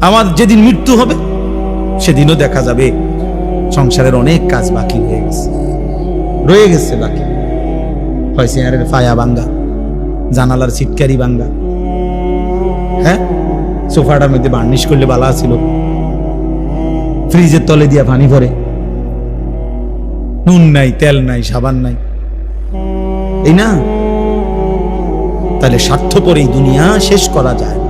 আমার যেদিন মৃত্যু হবে, সেদিনও দেখা যাবে। সংসারের অনেক কাজ বাকি হয়ে গেছে। রয়ে গেছে বাকি। চেয়ারের ফায়া বাঙ্গা জানালার ছিটকারি বাঙ্গা হ্যাঁ? সোফাটার মধ্যে বার্নিশ করলে বালা ছিল। ফ্রিজের তলে দিয়া পানি ভরে। নুন নাই, তেল নাই, সাবান নাই। এই না? তাহলে স্বার্থপর এই দুনিয়া শেষ করা যায়।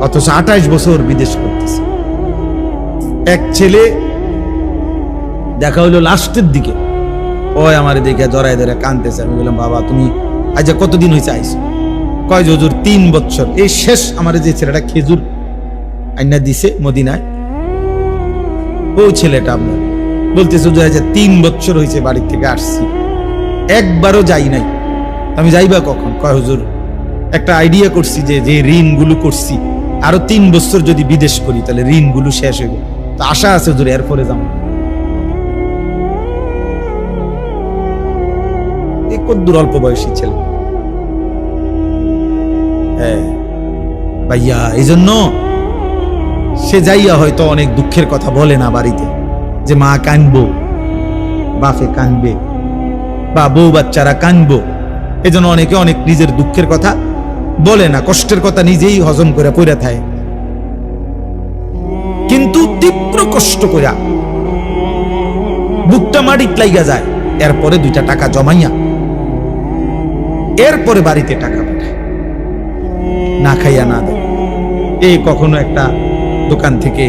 অথচ আঠাইশ বছর বিদেশ করতেছে। এক ছেলে দেখা হইল লাস্টের দিকে। ওই আমার দেখে জড়াই ধরে কানতেছে আমি বললাম, বাবা, তুমি আজ কতদিন হয়েছে আইসো কয়, যে হুজুর, তিন বছর। এই শেষ আমার যে ছেলেটা খেজুর আইনা দিছে মদিনায়। ও ছেলেটা আপনার বলতেছে, হুজুর, আজ তিন বছর হয়েছে বাড়ির থেকে আসছি। একবারও যাই নাই। আমি যাইবা কখন? কয়, হুজুর, একটা আইডিয়া করছি যে যে ঋণগুলো করছি। আরও তিন বছর যদি বিদেশ করি, তাহলে ঋণগুলো শেষ হইব। তো আশা আছে হুজুর, এরপরে যাব। কদ্দুর অল্প বয়সী ছেলে। হ্যাঁ। ভাইয়া এই জন্য সে যাইয়া হয়তো অনেক দুঃখের কথা বলে না বাড়িতে, যে মা কানবো, বাপে কানবে, বা বউ বাচ্চারা কানবো, এজন্য অনেকে অনেক নিজের দুঃখের কথা বলে না, কষ্টের কথা নিজেই হজম করে পড়ে থাকে কিন্তু তীব্র কষ্ট কইরা বুকটা মাটিত লাইগা যায়, এরপরে দুইটা টাকা জমাইয়া এরপরে বাড়িতে টাকা পাঠায়। না খাইয়া না দেয়। এই কখনো একটা দোকান থেকে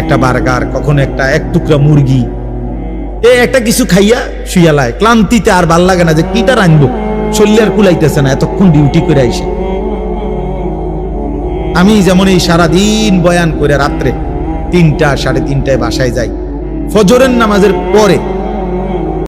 একটা বার্গার, কখনো একটা এক টুকরা মুরগি। এ একটা কিছু খাইয়া শুয়ালায় ক্লান্তিতে আর ভালো লাগে না যে কিটা রাখব শরীর আর কুলাইতেছে না, এতক্ষণ ডিউটি করে আইসে। আমি যেমন এই সারাদিন বয়ান করে রাত্রে তিনটা, সাড়ে তিনটায় বাসায় যাই। ফজরের নামাজের পরে